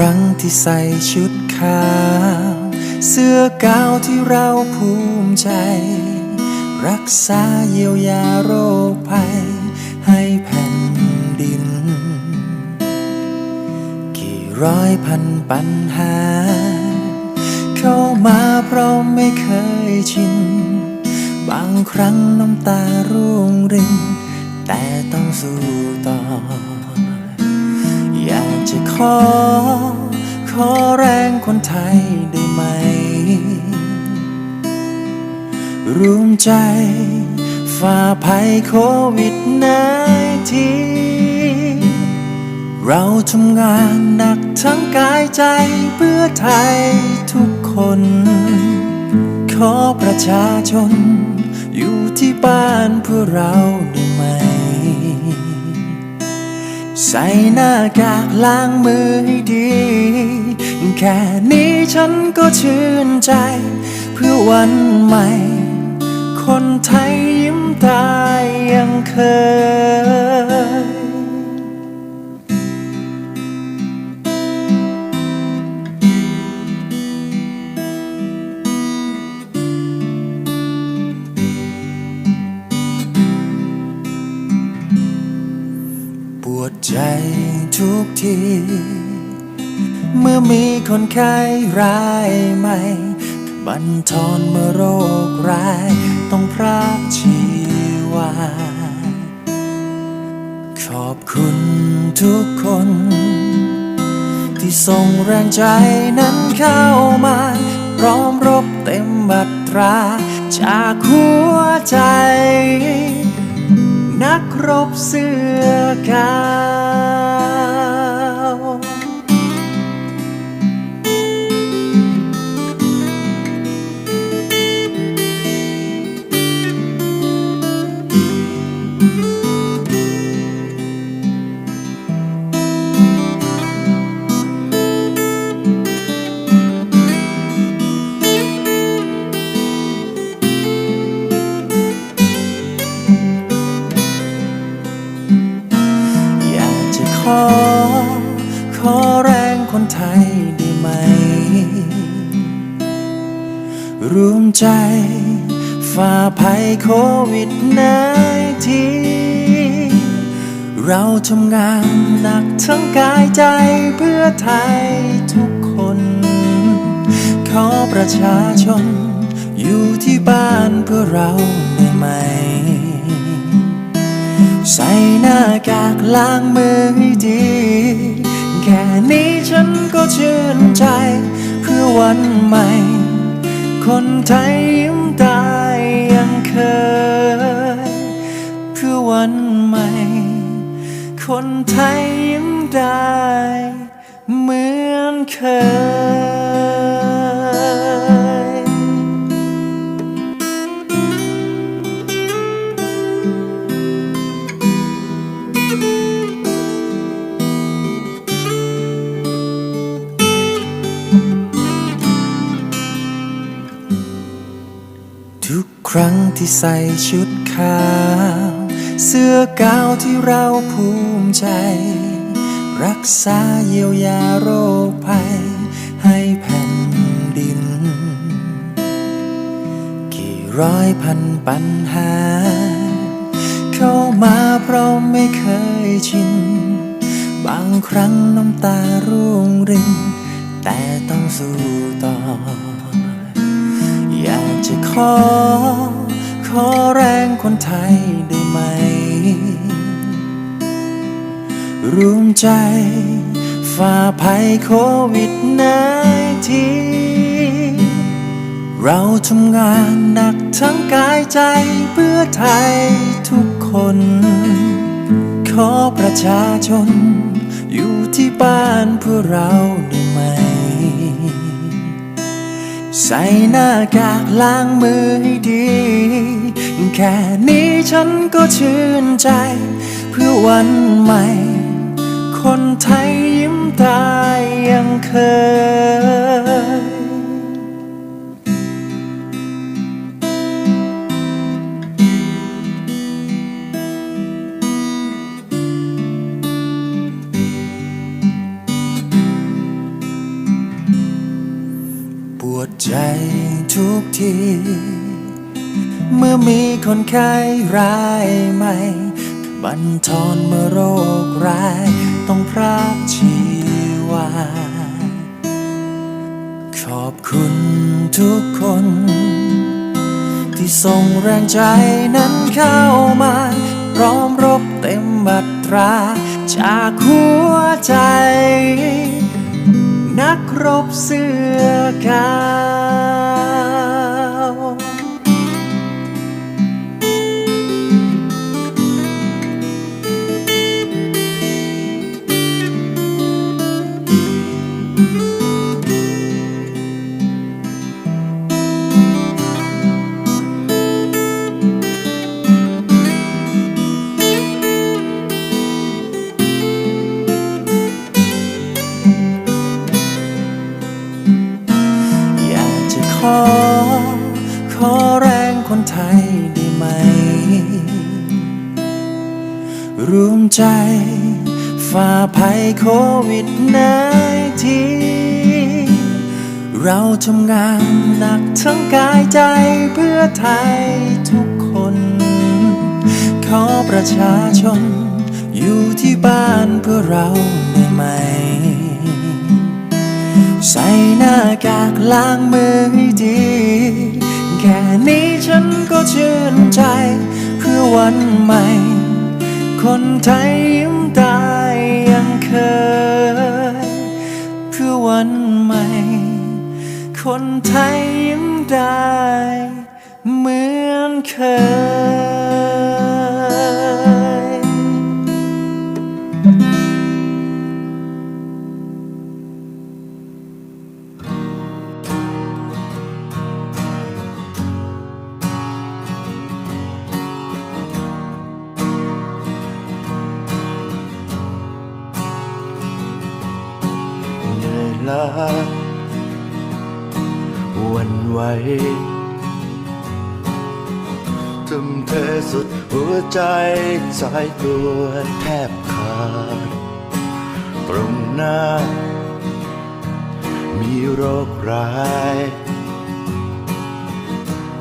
ครั้งที่ใส่ชุดขาว เสื้อกาวที่เราภูมิใจ รักษาเยียวยาโรคภัย ให้แผ่นดิน กี่ร้อยพันปัญหา เข้ามาเพราะไม่เคยชิน บางครั้งน้ำตาร่วงริน แต่ต้องสู้ต่อ จะขอ ขอแรงคนไทยได้ไหมร่วมใจฝ่าภัยโควิด1 9เราทำงานหนักทั้งกายใจเพื่อไทยทุกคน ขอประชาชน อยู่ที่บ้านเพื่อเราได้ไหม ใส่หน้ากากล้างมือให้ดี แค่นี้ฉันก็ชื่นใจ เพื่อวันใหม่ คนไทยยิ้มตายยังเคย เมื่อมีคนไข้รายใหม่บันทอนเมื่อโรคร้าย ต้องพรากชีวา ขอบคุณทุกคน ที่ส่งแรงใจนั้นเข้ามาพร้อมรบเต็มบัตรา จากหัวใจ นักรบเสื้อกา ร่วมใจฝ่าภัยโควิด1 9เราทำงานหนักทั้งกายใจเพื่อไทยทุกคน ขอประชาชน อยู่ที่บ้านเพื่อเราได้ไหม ใส่หน้ากากล้างมือให้ดี แค่นี้ฉันก็ชื่นใจ เพื่อวันใหม่ คนไทยยิ้มตายยังเคยเพื่อวันใหม่ คนไทยยิ้มได้เหมือนเคย รั้งที่ใส่ชุดขาว เสื้อกาวที่เราภูมิใจ รักษาเยียวยาโรคภัย ให้แผ่นดิน กี่ร้อยพันปัญหา เข้ามาเพราะไม่เคยชิน บางครั้งน้ำตาร่วงริน แต่ต้องสู้ต่ออยากจะขอ ขอแรงคนไทยได้ไหมร่วมใจฝ่าภัยโควิด1 9เราทำงานหนักทั้งกายใจเพื่อไทยทุกคน ขอประชาชน อยู่ที่บ้านเพื่อเราได้ไหม ใส่หน้ากากล้างมือให้ดี แค่นี้ฉันก็ชื่นใจ เพื่อวันใหม่ คนไทยยิ้มตายยังเคย เมื่อมีคนไข้รายใหม่ บันทอนเมื่อโรคร้าย ต้องพรากชีวา ขอบคุณทุกคน ที่ส่งแรงใจนั้นเข้ามาพร้อมรบเต็มบัตรา จากหัวใจ นักรบเสื้อขาว คนไทยได้ไหม รวมใจฝ่าภัยโควิดนทีเราทำงานหนักทั้งกายใจเพื่อไทยทุกคน ขอประชาชน อยู่ที่บ้านเพื่อเราได้ไหม ใส่หน้ากากล้างมือให้ดี นี้ฉันก็ชื่นใจ เพื่อวันใหม่ คนไทยยิ้มได้ยังเคย เพื่อวันใหม่ คนไทยยิ้มได้เหมือนเคย ลาวันไหวทุ่มเทสุดหัวใจสายตัวแทบขาด ตรงหน้า มีโรคร้าย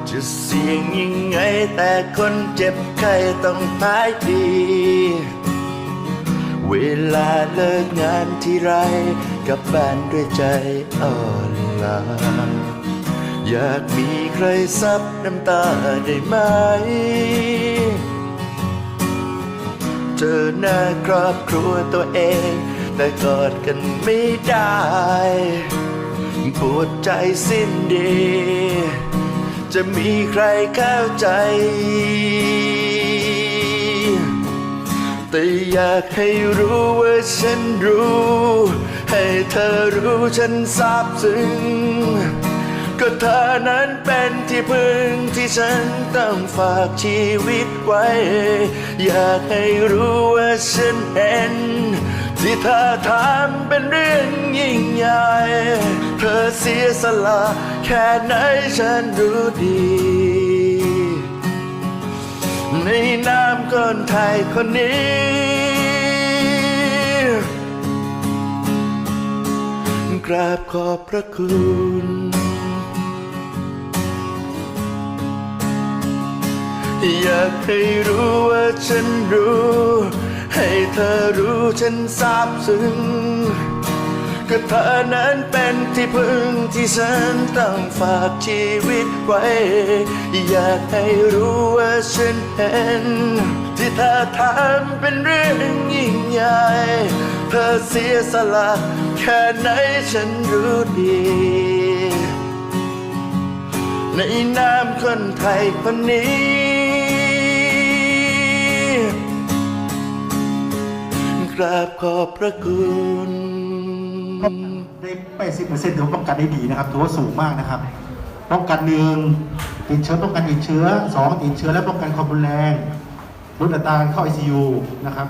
จะเสี่ยงยังไงแต่คนเจ็บไข้ต้องหายดี เวลาเลิกงานที่ไร กับบ้านด้วยใจอ่อนลาอยากมีใครซับน้ำตาได้ไหม เจอหน้าครอบครัวตัวเอง แต่กอดกันไม่ได้ ปวดใจสิ้นดี จะมีใครเข้าใจ แต่อยากให้รู้ว่าฉันรู้ ให้เธอรู้ฉันซาบซึ้งก็เธอนั้นเป็นที่พึ่งที่ฉันต้องฝากชีวิตไว้ อยากให้รู้ว่าฉันเห็น ที่เธอทำเป็นเรื่องยิ่งใหญ่ เธอเสียสละแค่ไหนฉันรู้ดี ในนามคนไทยคนนี้ กราบขอบพระคุณอยากให้รู้ว่าฉันรู้ ให้เธอรู้ฉันซาบซึ้งก็เธอนั้นเป็นที่พึ่งที่ฉันต้องฝากชีวิตไว้ อยากให้รู้ว่าฉันเห็น ที่เธอทำเป็นเรื่องยิ่งใหญ่ เธอเสียสละ ค่ไหนฉันรู้ดี ในนามคนไทยคนนี้ กราบขอบพระคุณได้80%ถือว่าป้องกันได้ดีนะครับถือว่าสูงมากนะครับ ป้องกันหนึ่งติดเชื้อป้องกันติดเชื้อสองติดเชื้อและป้องกันความรุนแรงลดอัตราการเข้า ICU นะครับ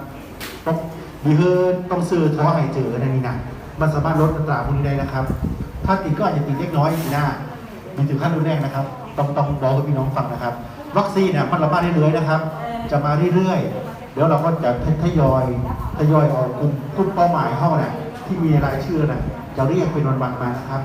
มีเฮิร์นต้องซื้อท้อหายเจอในนี้นะ มันสามารถลดอัตราพวกนี้ได้นะครับ ถ้าติดก็อาจจะติดเล็กน้อยทีหน้ามันถึงขั้นรุนแรงนะครับ ต้องต้องบอกให้พี่น้องฟังนะครับ วัคซีนเนี่ยมันระบาดเรื่อยๆนะครับ จะมาเรื่อยๆ เดี๋ยวเราก็จะทยอยทยอยออกกลุ่มกลุ่มเป้าหมายเข้าเนี่ยที่มีรายชื่อน่ะจะเรียกเป็นวันๆมานะครับ